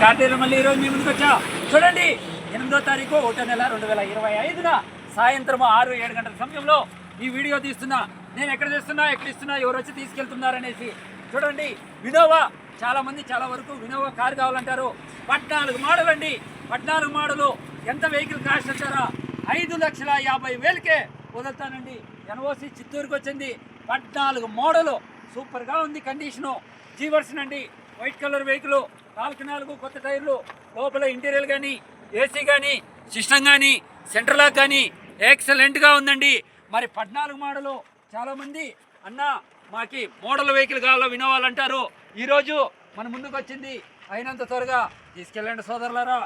కార్తీక మళ్ళీ ఈరోజు మీ ముందుకు వచ్చా? చూడండి ఎనిమిదో తారీఖు ఒకటో నెల రెండు వేల ఇరవై ఐదున సాయంత్రం ఆరు ఏడు గంటల సమయంలో ఈ వీడియో తీస్తున్నా నేను ఎక్కడ తీస్తున్నా ఎక్కడ ఇస్తున్నా ఎవరు వచ్చి తీసుకెళ్తున్నారనేసి. చూడండి వినోవా చాలా మంది చాలా వరకు వినోవా కారు కావాలంటారు. పద్నాలుగు మోడల్ అండి. పద్నాలుగు మోడలు. ఎంత వెహికల్ కాస్ట్ అంటారా ఐదు లక్షల యాభై వేలకే వదులుతానండి. ఎన్ఓసి చిత్తూరుకు వచ్చింది. పద్నాలుగు మోడలు. సూపర్గా ఉంది కండిషను జీవర్సన్ అండి. వైట్ కలర్ వెహికల్ నాలుగు నాలుగు కొత్త టైర్లు లోపల ఇంటీరియర్ కానీ ఏసీ కానీ సిస్టమ్ కానీ సెంటర్ లాక్ కానీ ఎక్సలెంట్గా ఉందండి. మరి పద్నాలుగు మోడలు చాలామంది అన్న మాకి మోడల్ వెహికల్ కావాలో వినవాలంటారు. ఈరోజు మన ముందుకు వచ్చింది అయినంత త్వరగా తీసుకెళ్ళండి సోదరులారా.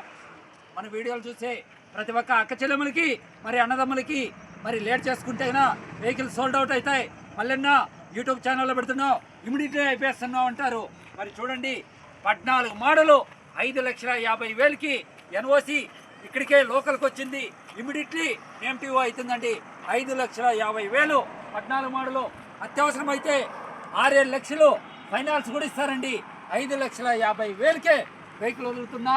మన వీడియోలు చూసే ప్రతి ఒక్క అక్క చెల్లెములకి మరి అన్నదమ్ములకి మరి లేట్ చేసుకుంటే వెహికల్ సోల్డ్ అవుట్ అవుతాయి. మళ్ళీ యూట్యూబ్ ఛానల్లో పెడుతున్నావు ఇమీడియట్గా అయిపోయేస్తున్నావు అంటారు. మరి చూడండి పద్నాలుగు మోడలు ఐదు లక్షల యాభై వేలకి ఎన్ఓసి ఇక్కడికే లోకల్కి వచ్చింది ఇమీడియట్లీ ఎంటీఓ అవుతుందండి ఐదు లక్షల యాభై వేలు పద్నాలుగు మోడలు. అత్యవసరం అయితే ఆరేడు లక్షలు ఫైనాన్స్ కూడా ఇస్తారండి. ఐదు లక్షల యాభై వేలకే వెహికల్ వదులుతున్నా.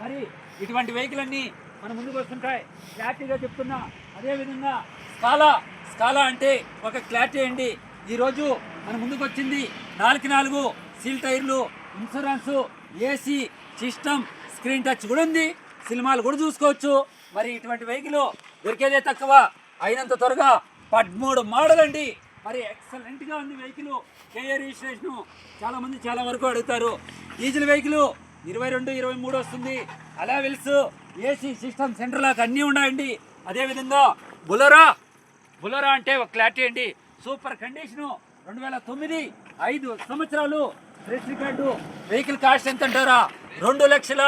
మరి ఇటువంటి వెహికల్ అన్నీ మన ముందుకు వస్తుంటాయి. క్లారిటీగా చెప్తున్నా. అదేవిధంగా స్కాలా. స్కాలా అంటే ఒక క్లారిటీ అండి. ఈరోజు మన ముందుకు వచ్చింది నాలుగు నాలుగు సీల్ టైర్లు insurance AC system screen touch కూడా ఉంది. సినిమాలు కూడా చూసుకోవచ్చు. మరి ఇటువంటి వెహికల్ దొరికేదే తక్కువ. అయినంత త్వరగా పదమూడు మోడల్ అండి మరి ఎక్సలెంట్గా ఉంది వెహికల్. కేఏ రిజిస్ట్రేషను చాలామంది చాలా వరకు అడుగుతారు. డీజిల్ వెహికల్ ఇరవై రెండు ఇరవై మూడు వస్తుంది. అలావెల్స్ ఏసీ సిస్టమ్ సెంటర్ లాగా అన్నీ ఉన్నాయండి. అదేవిధంగా బులరా. బులరా అంటే ఒక క్లారిటీ అండి. సూపర్ కండిషను రెండు వేల తొమ్మిది ఐదు సంవత్సరాలు వెహికల్ కాస్ట్ ఎంత అంటారా? రెండు లక్షల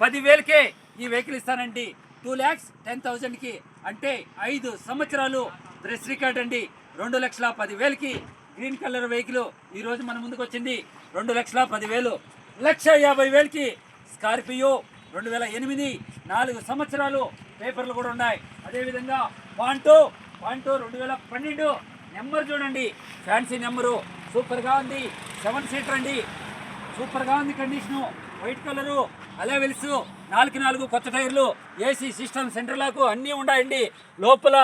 పదివేలకే ఈ వెహికల్ ఇస్తానండి. టూ ల్యాక్స్ టెన్ థౌజండ్కి అంటే ఐదు సంవత్సరాలు ప్రెస్ రికార్డ్ అండి. రెండు లక్షల పదివేలకి గ్రీన్ కలర్ వెహికల్ ఈరోజు మన ముందుకు వచ్చింది. రెండు లక్షల పదివేలు. లక్ష యాభై వేలకి స్కార్పియో రెండు వేల ఎనిమిది నాలుగు సంవత్సరాలు పేపర్లు కూడా ఉన్నాయి. అదేవిధంగా పాంటో పాంటో రెండు వేల పన్నెండు నెంబర్ చూడండి. ఫ్యాన్సీ నెంబరు సూపర్గా ఉంది. సెవెన్ సీటర్ అండి సూపర్గా ఉంది కండిషను. వైట్ కలరు అలెవెల్స్ నాలుగు నాలుగు కొత్త టైర్లు ఏసీ సిస్టమ్ సెంటర్ లాకు అన్నీ ఉన్నాయండి. లోపల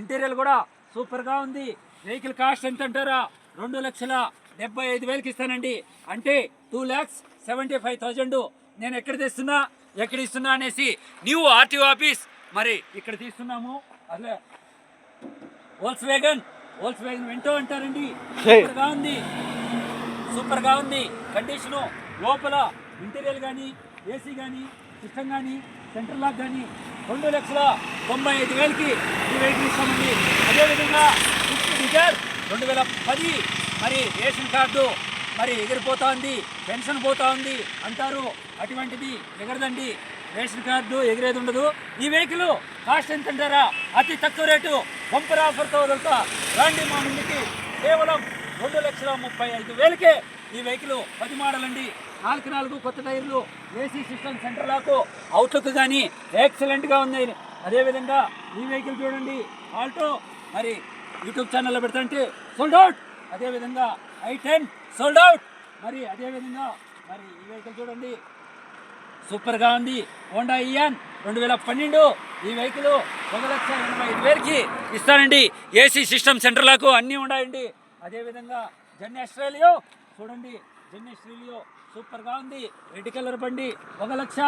ఇంటీరియర్ కూడా సూపర్గా ఉంది. వెహికల్ కాస్ట్ ఎంత అంటారా? రెండు లక్షల డెబ్బై ఐదు వేలకి ఇస్తానండి. అంటే two lakhs seventy five thousand. నేను ఎక్కడ తెస్తున్నా? ఎక్కడ ఇస్తున్నా అనేసి న్యూ ఆర్టీఓ ఆఫీస్. మరి ఇక్కడ తీస్తున్నాము. అలా Volkswagen Volkswagen Vento అంటారండి సూపర్గా ఉంది. సూపర్గా ఉంది. కండిషను లోపల ఇంటీరియర్ కానీ ఏసీ కానీ సిస్టమ్ కానీ సెంటర్ లాక్ కానీ రెండు లక్షల తొంభై ఐదు వేలకి ఈ వెహికల్ ఇస్తామండి. అదేవిధంగా స్విఫ్ట్ డిజైర్ రెండు వేల పది. మరి రేషన్ కార్డు మరి ఎగిరిపోతా ఉంది. పెన్షన్ పోతా ఉంది అంటారు. అటువంటిది ఎగరదండి. రేషన్ కార్డు ఎగిరేది ఉండదు. ఈ వెహికల్ కాస్ట్ ఎంత అంటారా అతి తక్కువ రేటు. బంపర్ ఆఫర్తో వదులుతా రాండి మా ముందుకి. కేవలం రెండు లక్షల ముప్పై ఐదు వేలకే ఈ వెహికల్ పది మోడల్ అండి నాలుగు నాలుగు కొత్త టైర్లు AC system center lock outlook కానీ ఎక్సలెంట్గా ఉంది అదేవిధంగా ఈ వెహికల్ చూడండి ఆల్టో మరి యూట్యూబ్ ఛానల్లో పెడతాంటే సోల్డ్ అవుట్ అదేవిధంగా ఐ టెన్ సోల్డ్ అవుట్ మరి అదేవిధంగా మరి ఈ వెహికల్ చూడండి సూపర్గా ఉంది. హోండా ఇయాన్ రెండు వేల పన్నెండు ఈ వెహికల్ ఒక లక్ష ఎనభై ఐదు వేలకి ఇస్తానండి. ఏసీ సిస్టమ్ సెంటర్లకు అన్నీ ఉన్నాయండి అదేవిధంగా జెన్ ఆస్ట్రేలియో చూడండి జెన్ ఆస్ట్రేలియో సూపర్గా ఉంది. రెడ్ కలర్ బండి ఒక లక్ష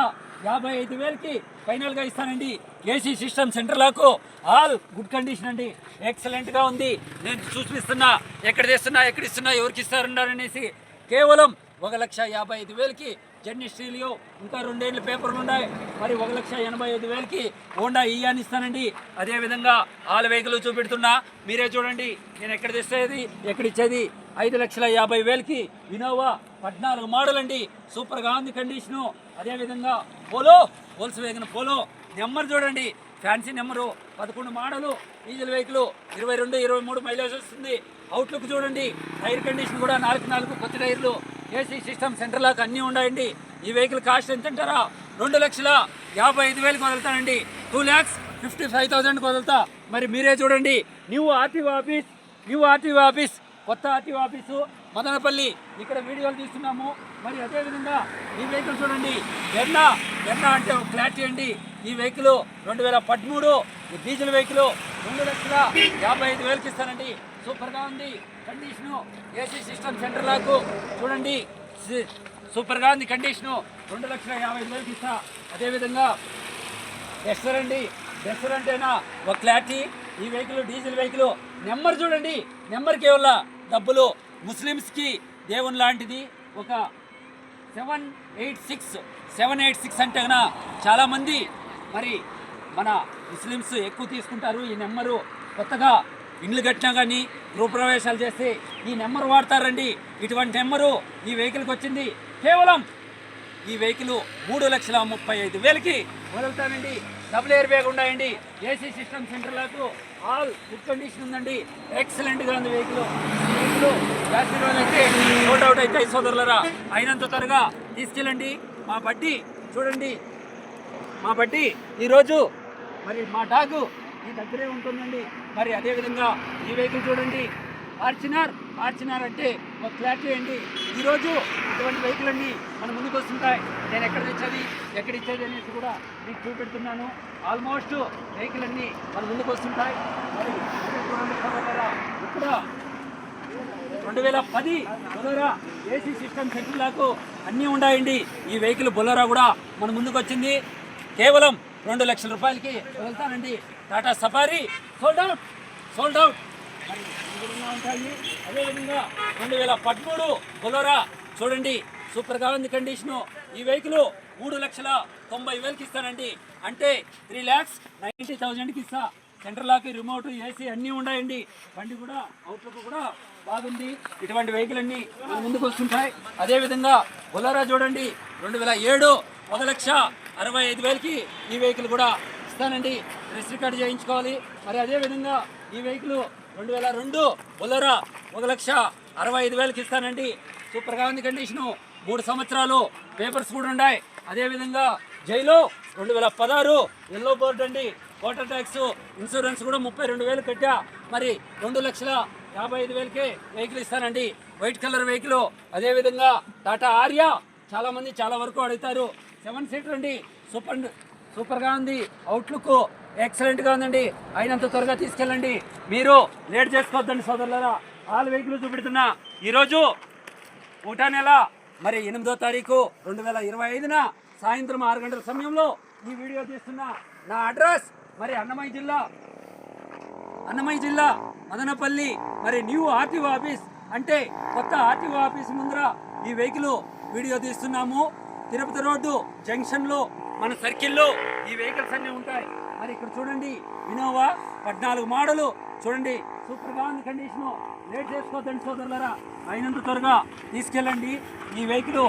యాభై ఐదు వేలకి ఫైనల్గా ఇస్తానండి. ఏసీ సిస్టమ్ సెంటర్లకు ఆల్ గుడ్ కండిషన్ అండి. ఎక్సలెంట్గా ఉంది. నేను చూపిస్తున్నా ఎక్కడ తెస్తున్నా ఎక్కడ ఇస్తున్నా ఎవరికి ఇస్తారన్నారనేసి కేవలం ఒక లక్ష యాభై ఐదు వేలకి జెన్ని స్టీలియో ఇంకా రెండేళ్ళు పేపర్లు ఉన్నాయి. మరి ఒక లక్ష ఎనభై ఐదు వేలకి హోండా ఇయాన్ ఇస్తానండి. అదేవిధంగా ఆల్ వెహికల్ చూపెడుతున్నా. మీరే చూడండి నేను ఎక్కడ తెచ్చేది ఎక్కడ ఇచ్చేది? ఐదు లక్షల యాభై వేలకి ఇనోవా పద్నాలుగు మోడల్ అండి సూపర్గా ఉంది కండిషను. అదేవిధంగా పోలో హోల్స్ వేగిన పోలో. నెంబర్ చూడండి ఫ్యాన్సీ నెంబరు. పదకొండు మోడలు డీజిల్ వెహికల్ ఇరవై రెండు ఇరవై మూడు మైలేజ్ వస్తుంది. అవుట్లుక్ చూడండి టైర్ కండిషన్ కూడా నాలుగు నాలుగు కొత్త టైర్లు. ఏసీ సిస్టమ్ సెంటర్ లాక్ అన్నీ ఉన్నాయండి. ఈ వెహికల్ కాస్ట్ ఎంత అంటారా రెండు లక్షల యాభై ఐదు వేలకు వదులుతానండి. టూ ల్యాక్స్ ఫిఫ్టీ ఫైవ్ థౌసండ్కి వదులుతా. మరి మీరే చూడండి. New RTO office new RTO office కొత్త ఆర్టీఓ ఆఫీసు మదనపల్లి. ఇక్కడ వీడియోలు తీస్తున్నాము. మరి అదేవిధంగా ఈ వెహికల్ చూడండి. ఎన్నా ఎర్నా అంటే క్లారిటీ అండి ఈ వెహికల్ రెండు వేల పదమూడు డీజిల్ వెహికల్ రెండు లక్షల యాభై ఐదు వేలకి ఇస్తానండి. సూపర్గా ఉంది. కండిషను ఏసీ సిస్టమ్ సెంటర్ లాకు చూడండి. సి- సూపర్గా ఉంది కండిషను. రెండు లక్షల యాభై ఐదు వేలకి ఇస్తా. అదేవిధంగా డెస్టర్ అండి. డెస్టర్ అంటేనా ఒక క్లారిటీ. ఈ వెహికల్ డీజిల్ వెహికల్ నెంబర్ చూడండి. నెంబర్ కేవలం డబ్బులు. ముస్లిమ్స్కి దేవుని లాంటిది. ఒక seven eight six seven eight six అంటే కన్నా చాలామంది. మరి మన ముస్లిమ్స్ ఎక్కువ తీసుకుంటారు. ఈ నెంబరు కొత్తగా ఇండ్లు కట్టినా కానీ గృహప్రవేశాలు చేస్తే ఈ నెంబర్ వాడతారండి. ఇటువంటి నెంబరు ఈ వెహికల్కి వచ్చింది. కేవలం ఈ వెహికల్ మూడు లక్షల ముప్పై ఐదు వేలకి వదులుతామండి డబుల్ ఎయిర్ బ్యాగ్ ఉన్నాయండి. ఏసీ సిస్టమ్ సెంటర్లకు ఆల్ గుడ్ కండిషన్ ఉందండి. ఎక్సలెంట్గా ఉంది వెహికల్. వెహికల్ బ్యాటరీ రోజు అయితే అవుట్ అవుతాయి సోదరులరా అయినంత త్వరగా తీసుకెళ్ళండి. మా బట్టి చూడండి. మా బట్టి ఈరోజు మరి మా డాగు ఈ దగ్గరే ఉంటుందండి. మరి అదేవిధంగా ఈ వెహికల్ చూడండి. ఫార్చునర్ ఫార్చునర్ అంటే ఒక క్లారిటీ అండి ఈరోజు ఇటువంటి వెహికల్ అన్నీ మన ముందుకు వస్తుంటాయి. నేను ఎక్కడ తెచ్చేది ఎక్కడ ఇచ్చేది అనేసి కూడా మీకు చూపెడుతున్నాను. ఆల్మోస్ట్ వెహికల్ అన్నీ మన ముందుకు వస్తుంటాయి. మరి ఇక్కడ చూడండి రెండు వేల పది బొలోరా ఏసీ సిస్టమ్ సెంటర్లకు అన్నీ ఉన్నాయండి. ఈ వెహికల్ బొలోరా కూడా మన ముందుకు వచ్చింది. కేవలం రెండు లక్షల రూపాయలకి వెళ్తానండి. Tata Safari. Sold out sold out ఉంటాయి? అదేవిధంగా రెండు వేల పదమూడు బొలోరా చూడండి. సూపర్గా ఉంది కండిషను ఈ వెహికల్ మూడు లక్షల తొంభై వేలకి ఇస్తానండి. అంటే త్రీ ల్యాక్స్ నైంటీ థౌజండ్కి ఇస్తా. సెంటర్ లాక్ రిమోట్ ఏసీ అన్నీ ఉన్నాయండి. బండి కూడా అవుట్లుక్ కూడా బాగుంది. ఇటువంటి వెహికల్ అన్నీ ముందుకు వస్తుంటాయి. అదేవిధంగా బొలారా చూడండి. రెండు వేల ఏడు ఒక లక్ష అరవై ఐదు వేలకి ఈ వెహికల్ కూడా ఇస్తానండి. రిజిస్టర్ రికార్డు చేయించుకోవాలి. మరి అదేవిధంగా ఈ వెహికల్ రెండు వేల రెండు బొలరా ఒక లక్ష అరవై ఐదు వేలకి ఇస్తానండి. సూపర్గా ఉంది కండిషను. మూడు సంవత్సరాలు పేపర్స్ కూడా ఉన్నాయి. అదేవిధంగా జైలో రెండు వేల పదహారు ఎల్లో బోర్డు అండి. వాటర్ ట్యాక్స్ ఇన్సూరెన్స్ కూడా ముప్పై రెండు వేలు కట్టా. మరి రెండు లక్షల యాభై ఐదు వేలకే వెహికల్ ఇస్తానండి. White colour vehicle. అదేవిధంగా టాటా ఆర్యా. చాలామంది చాలా వరకు అడుగుతారు. సెవెన్ సీటర్ అండి. సూపర్ సూపర్గా ఉంది. అవుట్లుక్ ఎక్సలెంట్గా ఉందండి. అయినంత త్వరగా తీసుకెళ్ళండి. మీరు లేట్ చేసుకోవద్దండి సోదరులరా. All vehicle చూపెడుతున్నా. ఈరోజు ఒకటా నెల మరి ఎనిమిదో తారీఖు రెండు వేల ఇరవై ఐదున సాయంత్రం ఆరు గంటల సమయంలో ఈ వీడియో తీస్తున్నా నా అడ్రస్ మరి అన్నమయ్య జిల్లా. అన్నమయ్య జిల్లా మదనపల్లి మరి న్యూ ఆర్టీఓ ఆఫీస్. అంటే కొత్త ఆర్టీఓ ఆఫీస్ ముందర ఈ వెహికల్ వీడియో తీస్తున్నాము. తిరుపతి రోడ్డు జంక్షన్లో మన సర్కిల్లో ఈ వెహికల్స్ అన్నీ ఉంటాయి. మరి ఇక్కడ చూడండి ఇనోవా పద్నాలుగు మోడలు. చూడండి సూపర్గా ఉంది కండిషను. లేట్ చేసుకోవద్దండి సోదరులరా. అయినంత త్వరగా తీసుకెళ్ళండి. ఈ వెహికల్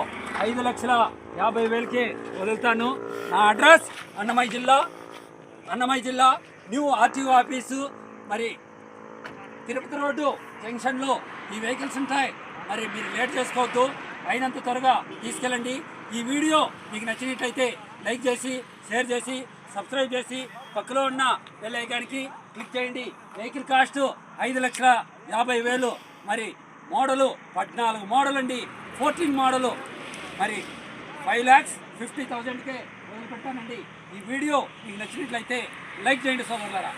ఐదు లక్షల యాభై వేలకే వదులుతాను. నా అడ్రస్ అన్నమయ్య జిల్లా. అన్నమయ్య జిల్లా న్యూ ఆర్టీఓ ఆఫీసు. మరి తిరుపతి రోడ్డు జంక్షన్లో ఈ వెహికల్స్ ఉంటాయి. మరి మీరు లేట్ చేసుకోవద్దు. అయినంత త్వరగా తీసుకెళ్ళండి. ఈ వీడియో మీకు నచ్చినట్లయితే లైక్ చేసి షేర్ చేసి సబ్స్క్రైబ్ చేసి పక్కలో ఉన్న బెల్ ఐకాన్కి క్లిక్ చేయండి. వెహికల్ కాస్ట్ ఐదు లక్షల యాభై వేలు. మరి మోడలు పద్నాలుగు మోడల్ అండి ఫోర్టీన్ మోడలు. మరి ఫైవ్ ల్యాక్స్ ఫిఫ్టీ థౌజండ్కే వదిలిపెట్టానండి ఈ వీడియో మీకు నచ్చినట్లయితే లైక్ చేయండి సోదరులారా.